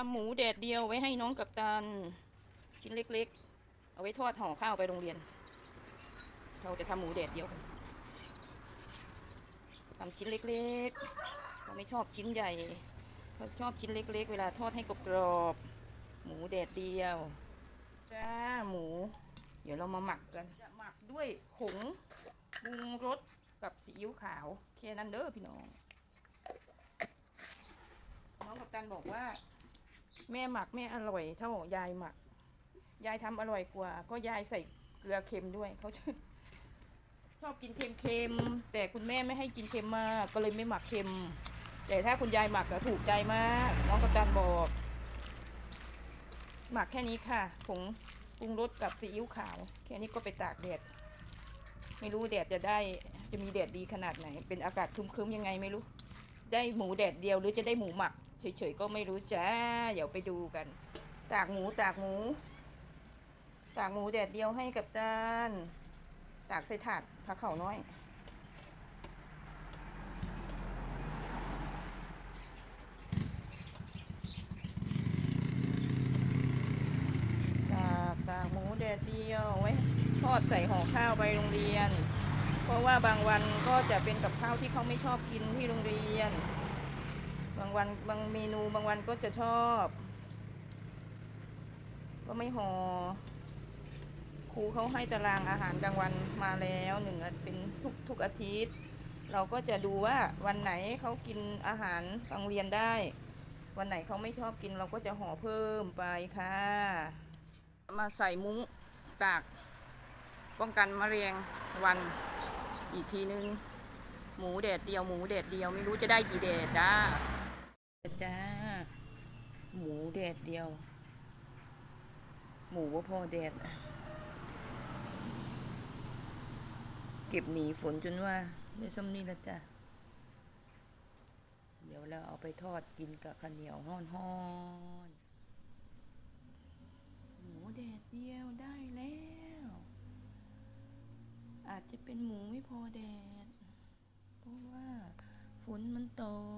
ทำหมูแดดเดียวไว้ให้น้องกับตันชิ้นเล็ก ๆ เอาไว้ทอดห่อข้าวไปโรงเรียน เราจะทำหมูแดดเดียวกันทำชิ้นเล็กๆเราไม่ชอบชิ้นใหญ่เราชอบชิ้นเล็ก ๆ เวลาทอดให้กรอบๆหมูแดดเดียวจ้าหมู เดี๋ยวเรามาหมักกันจะหมักด้วยผงปรุงรสกับซีอิ๊วขาวแค่นั้นเด้อพี่น้อง น้องกับตันบอกว่า แม่หมักแม่อร่อยเท่ายายหมัก ยายทำอร่อยกว่าก็ยายใส่เกลือเค็มด้วยเขาชอบกินเค็มๆแต่คุณแม่ไม่ให้กินเค็มมากก็เลยไม่หมักเค็ม แต่ถ้าคุณยายหมักก็ถูกใจมากน้องกับตันบอก หมักแค่นี้ค่ะผงปรุงรสกับซีอิ๊วขาว แค่นี้ก็ไปตากแดดไม่รู้แดดจะได้จะมีแดดดีขนาดไหน เป็นอากาศครึ้มๆยังไงไม่รู้ ได้หมูแดดเดียวหรือจะได้หมูหมัก เฉยๆก็ไม่รู้จ้า เดี๋ยวไปดูกัน ตากหมูตากหมู ตากหมูแดดเดียวให้กับจานตากใส่ถาดผักเข่าน้อยตากตากหมูแดดเดียวไว้ทอดใส่ห่อข้าวไปโรงเรียน เพราะว่าบางวันก็จะเป็นกับข้าวที่เขาไม่ชอบกินที่โรงเรียน บางวันบางเมนูบางวันก็จะชอบ ก็ไม่ห่อครูเขาให้ตารางอาหารกลางวันมาแล้วหนึ่งเป็นทุกทุกอาทิตย์ เราก็จะดูว่าวันไหนเขากินอาหารกลางเรียนได้ วันไหนเขาไม่ชอบกินเราก็จะห่อเพิ่มไปค่ะ มาใส่มุ้งตากป้องกันมะเร็งวันอีกทีนึง หมูแดดเดียวหมูแดดเดียวไม่รู้จะได้กี่แดดจ้า จ้า หมูแดดเดียว หมูว่าพอแดด เก็บหนีฝนจนว่าได้ส้มนี่ละจ้ะเดี๋ยวเราเอาไปทอดกินกับข้าวเหนียวห้อนๆหมูแดดเดียวได้แล้ว อาจจะเป็นหมูไม่พอแดด เพราะว่าฝนมันตก